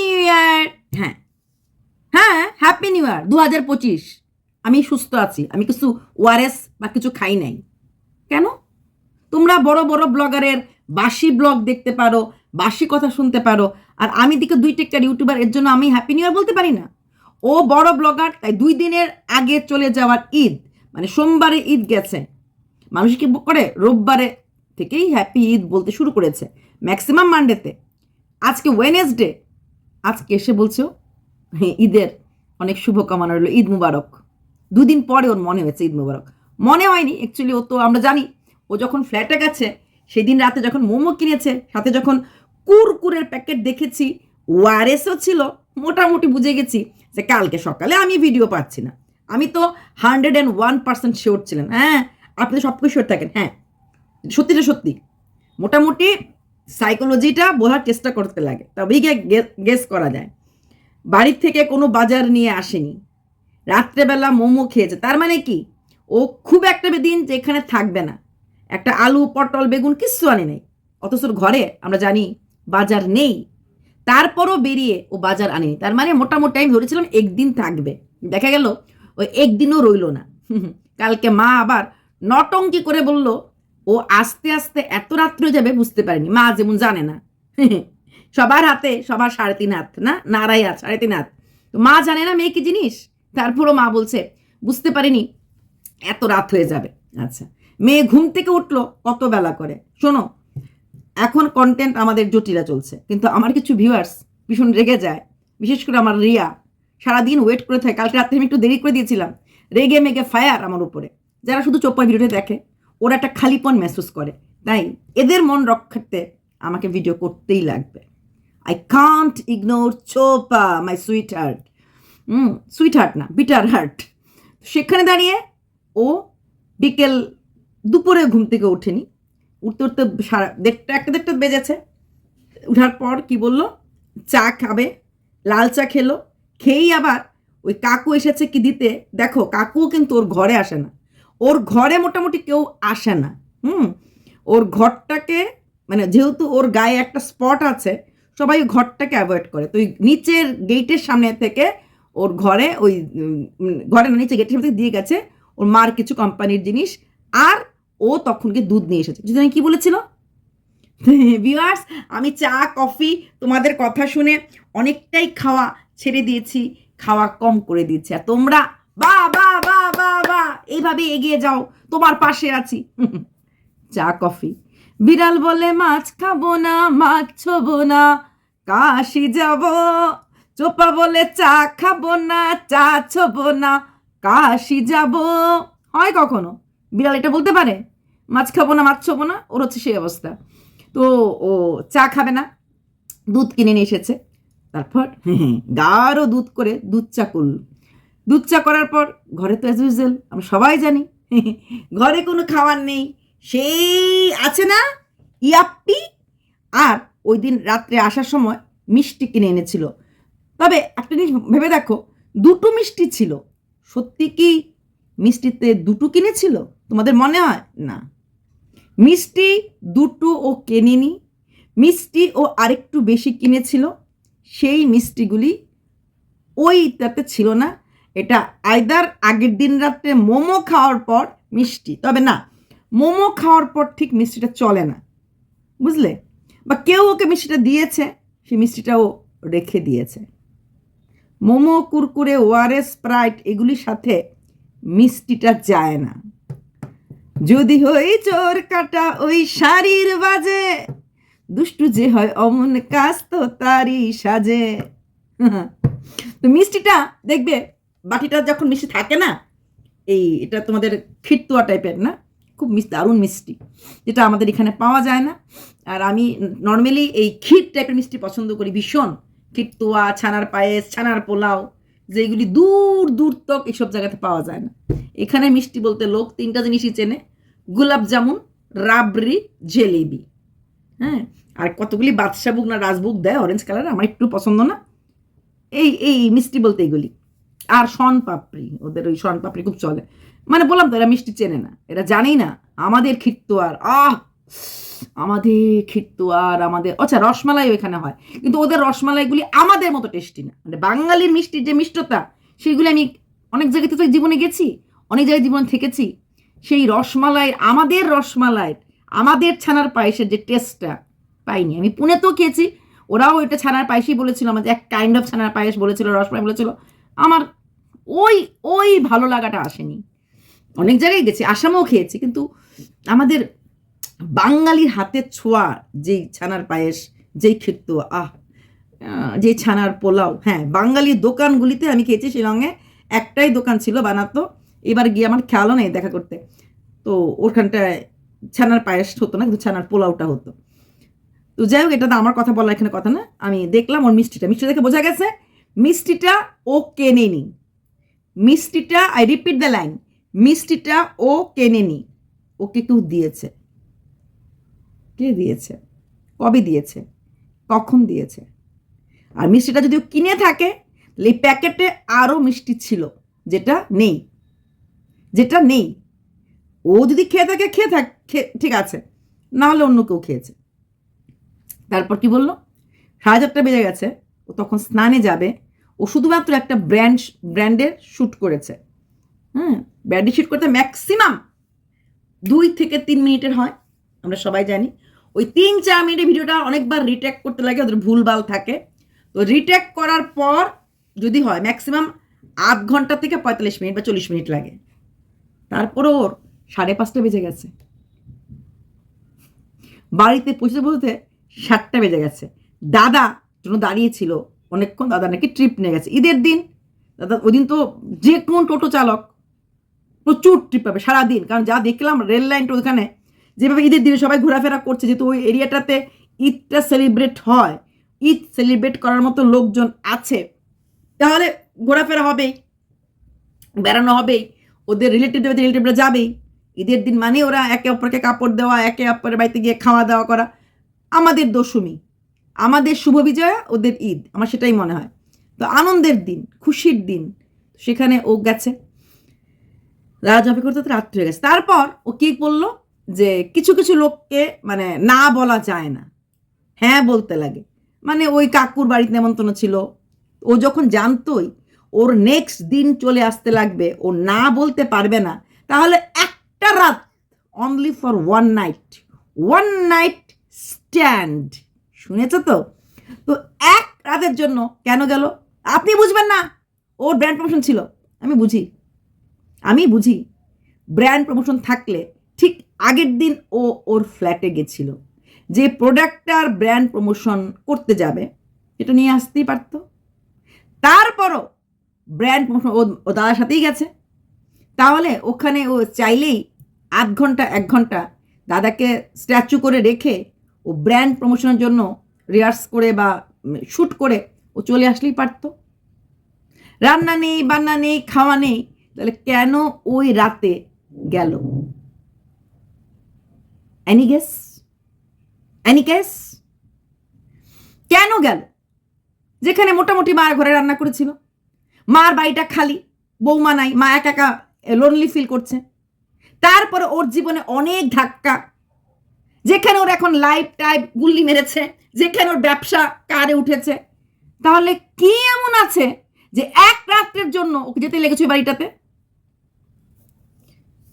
New year হ্যাঁ। হ্যাঁ happy new year দু হাজার পঁচিশ। আমি সুস্থ আছি। আমি কিছু ওয়ারেস বা কিছু খাই নাই। কেন? তোমরা বড় বড় ব্লগারের বাসি ব্লগ দেখতে পারো, বাসি কথা শুনতে পারো, আর আমি দিকে দুই টেক্কার ইউটিউবার, এর জন্য আমি হ্যাপি নিউ ইয়ার বলতে পারি না। ও বড় ব্লগার, তাই দুই দিনের আগে চলে যাওয়ার ঈদ মানে সোমবারে ঈদ গেছে। মানুষ কি করে? রোববারে থেকেই হ্যাপি ঈদ বলতে শুরু করেছে ম্যাক্সিমাম মানডেতে আজকে ওয়েনেসডে আজকে এসে বলছো, ঈদের অনেক শুভকামনা রইল, ঈদ মুবারক। দুদিন পরে ওর মনে হয়েছে ঈদ মুবারক। মনে হয়নি অ্যাকচুয়ালি ও তো, আমরা জানি, ও যখন ফ্ল্যাটে গেছে, সেদিন রাতে যখন মোমো কিনেছে, সাথে যখন কুরকুরের প্যাকেট দেখেছি ওয়ারেসও ছিল, মোটামুটি বুঝে গেছি যে কালকে সকালে আমি ভিডিও পাচ্ছি না। আমি তো hundred and one percent sure ছিলেন হ্যাঁ আপনি সব কিছু শিওর থাকেন। হ্যাঁ সত্যিটা সত্যি। মোটামুটি সাইকোলজিটা বোঝার চেষ্টা করতে লাগে, তবেই গেস করা যায়। বাড়ির থেকে কোনো বাজার নিয়ে আসেনি। রাত্রেবেলা মোমো খেয়েছে, তার মানে কি? ও খুব একটা দিন যেখানে থাকবে না। একটা আলু, পটল, বেগুন কিচ্ছু আনে নেই। অথচ ঘরে, আমরা জানি, বাজার নেই। তারপরও বেরিয়ে ও বাজার আনেনি। তার মানে মোটামুটি আমি ধরেছিলাম একদিন থাকবে। দেখা গেল, ওই একদিনও রইল না। কালকে মা আবার নটঙ্কি করে বলল ও আস্তে আস্তে এত রাত্রে যাবে বুঝতে পারেনি। মা যেমন জানে না। সবার হাতে, সবার সাড়ে তিন হাত, না? নারাই হাত, সাড়ে তিন হাত। তো মা জানে না মেয়ে কি জিনিস? তারপরও মা বলছে, বুঝতে পারিনি, এত রাত হয়ে যাবে। আচ্ছা। মেয়ে ঘুম থেকে উঠল, কত বেলা করে? শোনো, এখন কন্টেন্ট আমাদের জটিলা চলছে। কিন্তু আমার কিছু ভিউয়ার্স ভীষণ রেগে যায়। বিশেষ করে আমার রিয়া। সারাদিন ওয়েট করে থাকে। কালকে রাত্রে আমি একটু দেরি করে দিয়েছিলাম। রেগে মেগে ফায়ার আমার উপরে। যারা শুধু চোপ্পা ভিডিওটা দেখে। ওরা একটা খালিপন মেসেজ করে, তাই এদের মন রক্ষার্থে আমাকে ভিডিও করতেই লাগবে। আই কান্ট ইগনোর চোপা my sweet heart hmm sweet heart না বিটার হার্ট সেখানে দাঁড়িয়ে ও বিকেল দুপুরে ঘুম থেকে ওঠেনি। উঠতে উঠতে সারা দেড়টা, একটা দেড়টা বেজেছে। উঠার পর কি বলল? চা খাবে, লাল চা খেলো। খেয়েই আবার ওই কাকু এসেছে কি দিতে? দেখো, কাকুও কিন্তু ওর ঘরে আসে না। ওর ঘরে মোটামুটি কেউ আসে না, হুম? ওর ঘরটাকে মানে যেহেতু ওর গায়ে একটা স্পট আছে, সবাই ঘরটাকে অ্যাভয়েড করে। তো ওই নিচের গেটের সামনে থেকে ওর ঘরে ওই ঘরে না নিচে গেটের সামনে দিয়ে গেছে ওর মার কিছু কোম্পানির জিনিস আর ও তখন গিয়ে দুধ নিয়ে এসেছে। যদি কি বলেছিল? ভিউয়ার্স আমি চা, কফি তোমাদের কথা শুনে অনেকটাই খাওয়া ছেড়ে দিয়েছি, খাওয়া কম করে দিয়েছি। আর তোমরা বা বা বা বা বা এইভাবে এগিয়ে যাও তোমার পাশে আছি। চা কফি। বিড়াল বলে মাছ খাব না মাছ ছবো না কাশি যাব। চোপা বলে চা খাব না চা ছবো না কাশি যাব। হয় কখনো? বিড়াল এটা বলতে পারে? মাছ খাব না মাছ ছবো না? ওর হচ্ছে সেই অবস্থা। তো ও চা খাবে না দুধ কিনে নিয়ে এসেছে। তারপর গাঢ় দুধ করে দুধ চা করল। দুধ চা করার পর ঘরে তো অ্যাজ ইউজুয়াল আমরা সবাই জানি। ঘরে কোনো খাবার নেই, সেই আছে না ইয়াপ্পি। আর ওই দিন রাত্রে আসার সময় মিষ্টি কিনে এনেছিল। তবে একটা জিনিস ভেবে দেখো, দুটো মিষ্টি ছিল। সত্যি কি মিষ্টিতে দুটো কিনেছিল? তোমাদের মনে হয়? না। মিষ্টি দুটো ও কেনেনি, মিষ্টি ও আরেকটু বেশি কিনেছিল। সেই মিষ্টিগুলি ওইটাতে ছিল না এটা আয়দার আগের দিন রাত্রে মোমো খাওয়ার পর মিষ্টি। তবে না, মোমো খাওয়ার পর ঠিক মিষ্টিটা চলে না। বুঝলে? বা কেউ ওকে মিষ্টিটা দিয়েছে, সেই মিষ্টিটা ও রেখে দিয়েছে। মোমো, কুরকুরে, ওয়ারেস, স্প্রাইট এগুলির সাথে মিষ্টিটা যায় না। যদি হই চোর কাটা ওই শাড়ির বাজে, দুষ্টু যে হয় অমন কাজ তো তারই সাজে। তো মিষ্টিটা দেখবে বাটিটা যখন মিষ্টি থাকে না, এই এটা তোমাদের খিটতুয়া টাইপের না, খুব মিষ্টি দারুণ মিষ্টি, যেটা আমাদের এখানে পাওয়া যায় না। আর আমি নর্মালি এই ক্ষীর টাইপের মিষ্টি পছন্দ করি, ভীষণ। খিটতুয়া, ছানার পায়েস, ছানার পোলাও, যেগুলি দূর দূর তক এইসব জায়গাতে পাওয়া যায় না। এখানে মিষ্টি বলতে লোক তিনটা জিনিসই চেনে, গোলাপ জামুন, রাবড়ি, জেলেবি। হ্যাঁ আর কতগুলি বাদশাভুক না রাজভোগ দেয় অরেঞ্জ কালার আমার একটু পছন্দ না। এই এই মিষ্টি বলতে এগুলি। আর শন পাপড়ি, ওদের ওই শন পাপড়ি খুব চলে। মানে বললাম তো, এরা মিষ্টি চেনে না, এরা জানেই না, আমাদের আর আহ! আমাদের খিরতুয়ার আমাদের আচ্ছা রসমালাই ওইখানে হয়, কিন্তু ওদের রসমালাইগুলি আমাদের মতো টেস্টি না। মানে বাঙালির মিষ্টির যে মিষ্টতা সেইগুলি আমি অনেক জায়গাতে তো জীবনে গেছি, অনেক জায়গায় জীবনে থেকেছি, সেই রসমালাই, আমাদের রসমালাই আমাদের ছানার পায়েসের যে টেস্টটা পাইনি। আমি পুনেতেও খেয়েছি, ওরাও এটা ছানার পায়েসই বলেছিল আমাদের এক কাইন্ড অফ ছানার পায়েস বলেছিল, রসমালাই বলেছিল আমার ওই ওই ভালো লাগাটা আসেনি। অনেক জায়গায় গেছি আসামেও খেয়েছি কিন্তু আমাদের বাঙালির হাতের ছোঁয়া যেই ছানার পায়েস যেই ক্ষেত্র আহ আহ, যে ছানার পোলাও হ্যাঁ বাঙালি দোকানগুলিতে আমি খেয়েছি শিলংয়ে একটাই দোকান ছিল বানাতো এবার গিয়ে আমার খেয়ালও নেই দেখা করতে। তো ওখানটায় ছানার পায়েস হতো না কিন্তু ছানার পোলাওটা হতো। তো যাই হোক এটা তো আমার কথা বলার এখানে কথা না আমি দেখলাম ওর মিষ্টিটা মিষ্টি দেখে বোঝা গেছে মিষ্টিটা ও কেনে কেনেনি মিষ্টিটা আই রিপিট দ্য লাইন মিষ্টিটা ও কেনেনি ওকে কেউ দিয়েছে? কে দিয়েছে? কবে দিয়েছে? কখন দিয়েছে? আর মিষ্টিটা যদি ও কিনে থাকে, তাহলে এই প্যাকেটে আরও মিষ্টি ছিল, যেটা নেই। যেটা নেই। ও যদি খেয়ে থাকে, খেয়ে থাক ঠিক আছে। না হলে অন্য কেউ খেয়েছে। তারপর কি বলল? সাড়ে চারটা বেজে গেছে। তখন স্নানে যাবে। ও শুধুমাত্র একটা ব্র্যান্ড, ব্র্যান্ডের শ্যুট করেছে। হুম, ব্র্যান্ডের শ্যুট করতে ম্যাক্সিমাম দুই থেকে তিন মিনিটের হয়, আমরা সবাই জানি। ওই তিন চার মিনিটের ভিডিওটা অনেকবার রিটেক করতে লাগে, ওদের ভুলভাল থাকে। তো রিটেক করার পর যদি হয়, ম্যাক্সিমাম আধ ঘণ্টা থেকে পঁয়তাল্লিশ মিনিট বা চল্লিশ মিনিট লাগে। তারপরে ওর সাড়ে পাঁচটা বেজে গেছে। বাড়িতে পৌঁছতে পৌঁছতে সাতটা বেজে গেছে। দাদা জন্য দাঁড়িয়েছিল অনেকক্ষণ দাদা নাকি ট্রিপ নিয়ে গেছে। ঈদের দিন দাদা ওই দিন তো যে কোন টোটো চালক প্রচুর ট্রিপ পাবে সারাদিন। কারণ যা দেখলাম রেল লাইনটা ওখানে, যেভাবে ঈদের দিনে সবাই ঘোরাফেরা করছে, যেহেতু ওই এরিয়াটাতে ঈদটা সেলিব্রেট হয়। ঈদ সেলিব্রেট করার মতো লোকজন আছে। তাহলে ঘোরাফেরা হবেই, বেড়ানো হবেই, ওদের রিলেটিভ রিলেটিভরা যাবেই। ঈদের দিন মানে ওরা একে অপরকে কাপড় দেওয়া, একে অপরের বাড়িতে গিয়ে খাওয়া দাওয়া করা। আমাদের দশমী আমাদের শুভ বিজয়া, ওদের ঈদ। আমার সেটাই মনে হয়। তো আনন্দের দিন, খুশির দিন, সেখানে ও গেছে। রাজ করতে করতে রাত্রি হয়ে গেছে। তারপর ও কি বলল যে, কিছু কিছু লোককে মানে না বলা যায় না। হ্যাঁ বলতে লাগে। মানে ওই কাকুর বাড়িতে নেমন্তন্ন ছিল। ও যখন জানতোই ওর নেক্সট দিন চলে আসতে লাগবে, ও না বলতে পারবে না, তাহলে একটা রাত only for one night one night stand শুনেছ তো? তো এক রাতের জন্য কেন গেল? আপনি বুঝবেন না। ওর ব্র্যান্ড প্রমোশন ছিল। আমি বুঝি। আমি বুঝি। ব্র্যান্ড প্রমোশন থাকলে ঠিক আগের দিন ও ওর ফ্ল্যাটে গেছিল। যে প্রোডাক্টটার ব্র্যান্ড প্রমোশন করতে যাবে, এটা নিয়ে আসতেই পারতো। তারপরও ব্র্যান্ড প্রমোশন ও ও দাদার সাথেই গেছে। তাহলে ওখানে ও চাইলেই আধ ঘণ্টা, এক ঘণ্টা দাদাকে স্ট্যাচু করে রেখে ও ব্র্যান্ড প্রমোশনের জন্য রিহার্স করে বা শ্যুট করে ও চলে আসলেই পারতো। রান্না নেই, বান্না নেই, খাওয়া নেই, তাহলে কেন ওই রাতে গেল? অ্যানি গেস অ্যানি গেস কেন গেল? যেখানে মোটামুটি মায়ের ঘরে রান্না করেছিল। মার বাড়িটা খালি, বৌমা নাই, মা একা একা লোনলি ফিল করছে। তারপরে ওর জীবনে অনেক ধাক্কা যেখানে ওর এখন লাইফ টাইপ গুল্লি মেরেছে, যেখানে ওর ব্যবসা কারে উঠেছে, তাহলে কি এমন আছে যে এক রাত্রের জন্য ওকে যেতে লেগেছে বাড়িটাতে?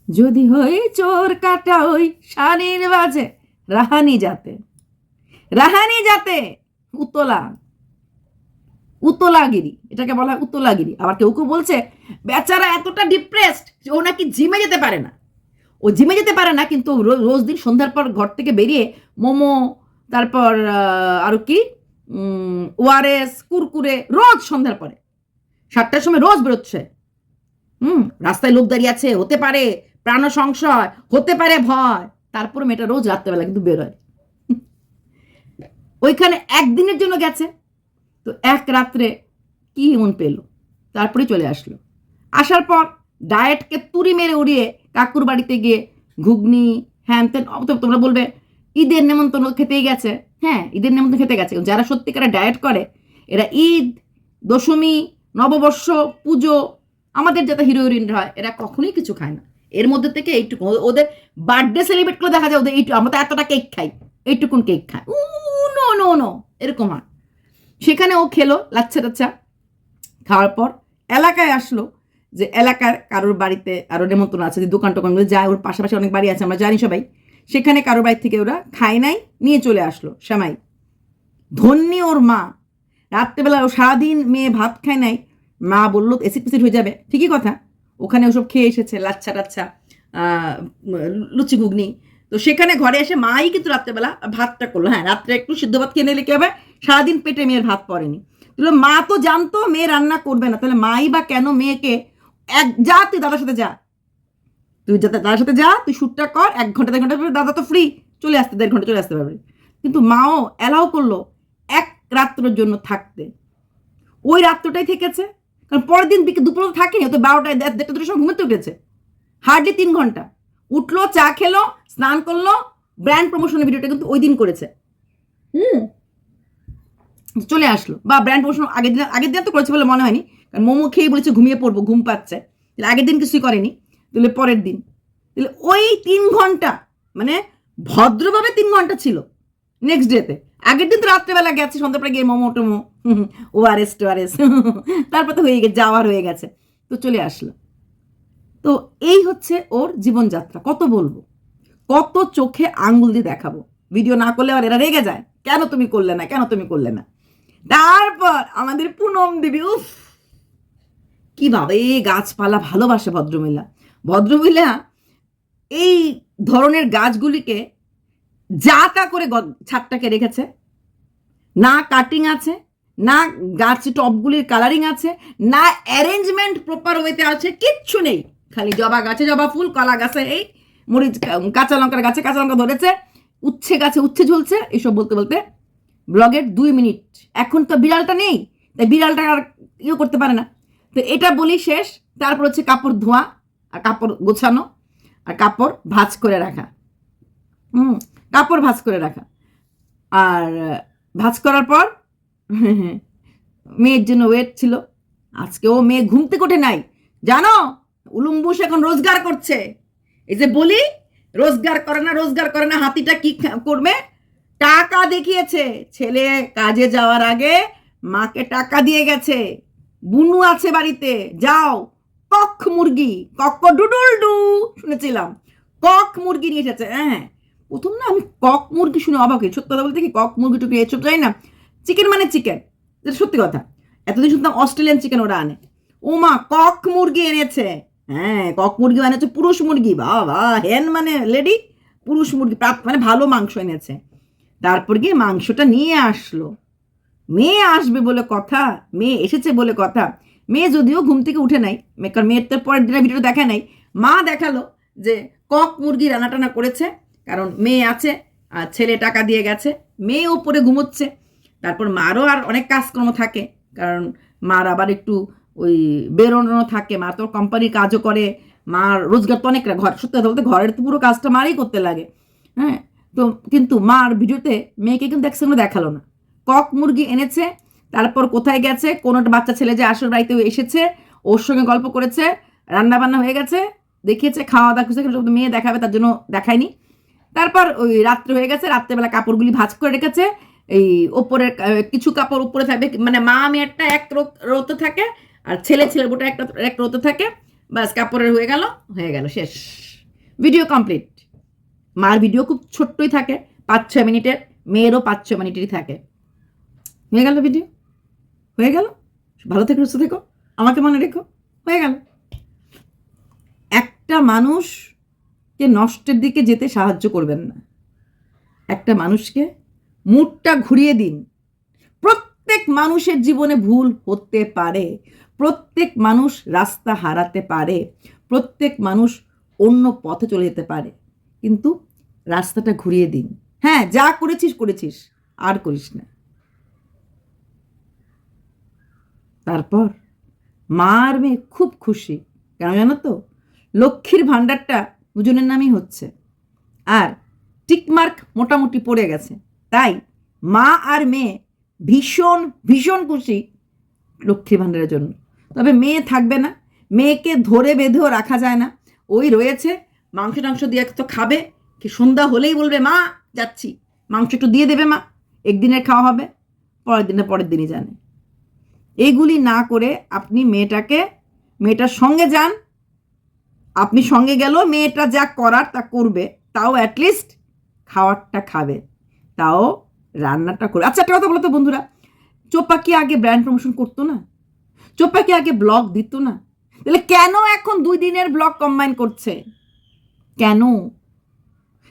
যদি হই চোর কাটা ওই শাড়ির বাজে, রাহানি যাতে রাহানি যাতে উতলা। উতলাগিরি, এটাকে বলা হয় উতলাগিরি। আবার কেউ কেউ বলছে, বেচারা এতটা ডিপ্রেসড যে ও নাকি জিমে যেতে পারে না। ও জিমে যেতে পারে না, কিন্তু রোজ দিন সন্ধ্যার পর ঘর থেকে বেরিয়ে মোমো, তারপর আরও কি? ওয়ারেস, কুরকুরে রোজ সন্ধ্যার পরে। সাতটার সময় রোজ বেরোচ্ছে। হুম, রাস্তায় লোক দাঁড়িয়ে আছে, হতে পারে প্রাণ সংশয়, হতে পারে ভয়। তারপর মেয়েটা রোজ রাত্রেবেলা কিন্তু বেরোয় ওইখানে একদিনের জন্য গেছে। তো এক রাত্রে কি মন পেল? তারপরে চলে আসলো। আসার পর ডায়েটকে তুড়ি মেরে উড়িয়ে কাকুর বাড়িতে গিয়ে ঘুগনি, হ্যান অত তোমরা বলবে, ঈদের নেমন্তন্ন খেতেই গেছে। হ্যাঁ ঈদের নেমন্তন্ন খেতে গেছে। যারা সত্যিকারে ডায়েট করে, এরা ঈদ, দশমী, নববর্ষ, পুজো, আমাদের যাতে হিরো হিরোইন হয়, এরা কখনোই কিছু খায় না। এর মধ্যে থেকে এইটুকু ওদের বার্থডে সেলিব্রেট করে দেখা যায়, ওদের এইটু, আমরা তো এতটা কেক খাই, এইটুকুন কেক খাই উ, নো নো নো, এরকম হয়। সেখানে ও খেলো, লাচ্ছা টাচ্ছা, খাওয়ার পর এলাকায় আসলো যে এলাকার কারোর বাড়িতে আরও নেমন্তন্ন আছে, যে দোকান টোকানগুলো যায় ওর পাশাপাশি অনেক বাড়ি আছে, আমরা জানি সবাই। সেখানে কারোর বাড়ি থেকে ওরা খায় নাই, নিয়ে চলে আসলো শ্যামাই। ধন্যী ওর মা। রাত্রেবেলা ও সারাদিন মেয়ে ভাত খায় নাই, মা বলল, এসিড পিসিড হয়ে যাবে। ঠিকই কথা। ওখানে ওসব খেয়ে এসেছে, লাচ্ছা টাচ্ছা লুচি ঘুগনি। তো সেখানে ঘরে এসে মাই কিন্তু রাত্রেবেলা ভাতটা করল। হ্যাঁ রাত্রে একটু সিদ্ধ ভাত খেয়ে নিলে কী হবে? সারাদিন পেটে মেয়ের ভাত পড়েনি। তাহলে মা তো জানতো, মেয়ে রান্না করবে না। তাহলে মাই বা কেন মেয়েকে এক, যা, তুই দাদার সাথে যা। তুই দাদার সাথে যা, তুই শ্যুটটা কর, এক ঘণ্টা, দেড় ঘণ্টা দাদা তো ফ্রি চলে আসতে, দেড় ঘণ্টা চলে আসতে পারবে। কিন্তু মাও অ্যালাউ করল এক রাত্রের জন্য থাকতে। ওই রাত্রটাই থেকেছে, কারণ পরের দিন বিকে দুপুর থাকেনি তো বারোটায় দেড়- দেড়টা, দুটোর সময় ঘুমোতে উঠেছে। হার্ডলি তিন ঘণ্টা। উঠল, চা খেলো, স্নান করল ব্র্যান্ড প্রমোশনের ভিডিওটা কিন্তু ওই দিন করেছে। হুম। চলে আসলো। বা ব্র্যান্ড প্রমোশন আগের দিন আগের দিন তো করেছে বলে মনে হয়নি। কারণ মোমো খেয়ে বলেছে ঘুমিয়ে পড়ব, ঘুম পাচ্ছে। তাহলে আগের দিন কিছুই করেনি, তাহলে পরের দিন। তাহলে ওই তিন ঘণ্টা মানে ভদ্রভাবে তিন ঘণ্টা ছিল নেক্সট ডেতে আগের দিন তো রাত্রেবেলা গেছে সন্ধ্যাপরে গিয়ে মোমো, টোমো, ও আর এস, টো আর এস, তারপর তো হয়ে গেছে যাওয়ার হয়ে গেছে, তো চলে আসলো। তো এই হচ্ছে ওর জীবনযাত্রা, কত বলব? কত চোখে আঙ্গুল দিয়ে দেখাবো। ভিডিও না করলে আর এরা রেগে যায়, কেন তুমি করলে না, কেন তুমি করলে না। তারপর আমাদের পুনম দেবী, উফ! কীভাবে গাছপালা ভালোবাসে ভদ্রমহিলা? ভদ্রমহিলা এই ধরনের গাছগুলিকে যা তা করে ছাদটাকে রেখেছে। না কাটিং আছে, না গাছ টপগুলির কালারিং আছে, না অ্যারেঞ্জমেন্ট প্রপার ওয়েতে আছে, কিচ্ছু নেই। খালি জবা গাছে জবা ফুল, কলা গাছে এই, মরিচ কাঁচা লঙ্কার গাছে কাঁচা লঙ্কা ধরেছে, উচ্ছে গাছে উচ্ছে ঝুলছে, এসব বলতে বলতে ব্লগের দুই মিনিট এখন তো বিড়ালটা নেই, তাই বিড়ালটা আর ইয়ে করতে পারে না। তো এটা বলি শেষ। তারপর হচ্ছে কাপড় ধোয়া আর কাপড় গোছানো আর কাপড় ভাঁজ করে রাখা। হুম, কাপড় ভাঁজ করে রাখা। আর, ভাজ করার পর মেয়ের জন্য ওয়েট ছিল। আজকে ও মেয়ে ঘুম থেকে ওঠে নাই। জানো, উলুম্বুস এখন রোজগার করছে। এই যে বলি, রোজগার করে না, রোজগার করে না, হাতিটা কি করবে? টাকা দেখিয়েছে। ছেলে কাজে যাওয়ার আগে মাকে টাকা দিয়ে গেছে। বুনু আছে বাড়িতে, যাও। কক মুরগি, কক ডুডুল ডু শুনেছিলাম। কক মুরগি নিয়ে এসেছে হ্যাঁ। প্রথম না আমি কক মুরগি শুনে অবাক হই, সত্যি কথা বলতে কি কক মুরগি টুকি এসব যাই না। চিকেন মানে চিকেন, এটা সত্যি কথা। এতদিন শুনতাম অস্ট্রেলিয়ান চিকেন ওরা আনে। ও মা কক মুরগি এনেছে। হ্যাঁ কক মুরগি মানে হচ্ছে পুরুষ মুরগি বাবা হেন মানে লেডি, পুরুষ মুরগি প্রাপ- মানে ভালো মাংস এনেছে। তারপর গিয়ে মাংসটা নিয়ে আসলো। মেয়ে আসবে বলে কথা, মেয়ে এসেছে বলে কথা। মেয়ে যদিও ঘুম থেকে উঠে নাই কারণ মেয়ের তো পরের দিনের ভিডিও দেখা নাই। মা দেখাল যে কক মুরগি রান্না টানা করেছে, কারণ মেয়ে আছে আর ছেলে টাকা দিয়ে গেছে, মেয়ে ওপরে ঘুমোচ্ছে। তারপর মারও আর অনেক কাজকর্ম থাকে, কারণ মার আবার একটু ওই বেরোনো থাকে, মা তো কোম্পানির কাজও করে, মার রোজগার তো অনেক ঘর, সত্যি কথা বলতে ঘরের তো পুরো কাজটা মারই করতে লাগে। হ্যাঁ তো কিন্তু মার ভিডিওতে মেয়েকে কিন্তু একসঙ্গে দেখাল না। কক মুরগি এনেছে, তারপর কোথায় গেছে, কোনো বাচ্চা ছেলে যে আসর বাড়িতে এসেছে, ওর সঙ্গে গল্প করেছে রান্না বান্না হয়ে গেছে, দেখিয়েছে খাওয়া দাওয়া করছে কিন্তু মেয়ে দেখাবে, তার জন্য দেখায়নি। তারপর ওই রাত্রে হয়ে গেছে, রাত্রেবেলা কাপড়গুলি ভাজ করে রেখেছে, এই ওপরের কিছু কাপড় উপরে থাকবে মানে মা মেয়েরটা এক রোতে থাকে, আর ছেলে ছেলের বোটা একটা, এক রোতে থাকে বাস কাপড়ের হয়ে গেল হয়ে গেল, শেষ। Video complete. মার ভিডিও খুব ছোট্টই থাকে পাঁচ ছয় মিনিটের, মেয়েরও পাঁচ ছয় মিনিটেরই থাকে। হয়ে গেল ভিডিও হয়ে গেল? ভালো থেকে, সুস্থ থেকো। আমাকে মনে রেখো, হয়ে গেল। একটা মানুষকে নষ্টের দিকে যেতে সাহায্য করবেন না। একটা মানুষকে মুডটা ঘুরিয়ে দিন। প্রত্যেক মানুষের জীবনে ভুল হতে পারে। প্রত্যেক মানুষ রাস্তা হারাতে পারে। প্রত্যেক মানুষ অন্য পথে চলে যেতে পারে। কিন্তু রাস্তাটা ঘুরিয়ে দিন। হ্যাঁ যা করেছিস করেছিস। আর করিস না। তারপর মা আর মেয়ে খুব খুশি। কেন জানো তো? লক্ষ্মীর ভাণ্ডারটা দুজনের নামই হচ্ছে। আর টিকমার্ক মোটামুটি পড়ে গেছে। তাই মা আর মেয়ে ভীষণ ভীষণ খুশি লক্ষ্মী ভাণ্ডারের জন্য। তবে মেয়ে থাকবে না। মেয়েকে ধরে বেঁধেও রাখা যায় না। ওই রয়েছে, মাংস টাংস দিয়ে তো খাবে। কি সন্ধ্যা হলেই বলবে, মা, যাচ্ছি। মাংস একটু দিয়ে দেবে মা। একদিনের খাওয়া হবে, পরের দিনে পরের দিনই জানে। এইগুলি না করে আপনি মেয়েটাকে, মেয়েটার সঙ্গে যান। আপনি সঙ্গে গেলেও মেয়েটা যা করার তা করবে, তাও অ্যাটলিস্ট খাওয়ারটা খাবে, তাও রান্নাটা করে আচ্ছা একটা কথা বলো তো বন্ধুরা, চোপা কি আগে ব্র্যান্ড প্রমোশন করতো না? চোপা কি আগে ব্লগ দিত না? তাহলে কেন এখন দুই দিনের ব্লগ কম্বাইন করছে? কেন?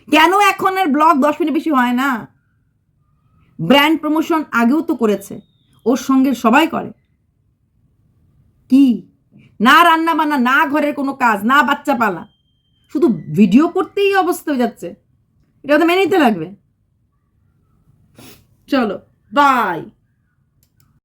কেন এখনের ব্লগ দশ মিনিট বেশি হয় না? ব্র্যান্ড প্রমোশন আগেও তো করেছে, ওর সঙ্গে সবাই করে। কি? না রান্না বান্না, না ঘরের কোনো কাজ, না বাচ্চা পালা। শুধু ভিডিও করতেই অবস্থা হয়ে যাচ্ছে। এটা তো মেনে নিতে লাগবে। চলো বাই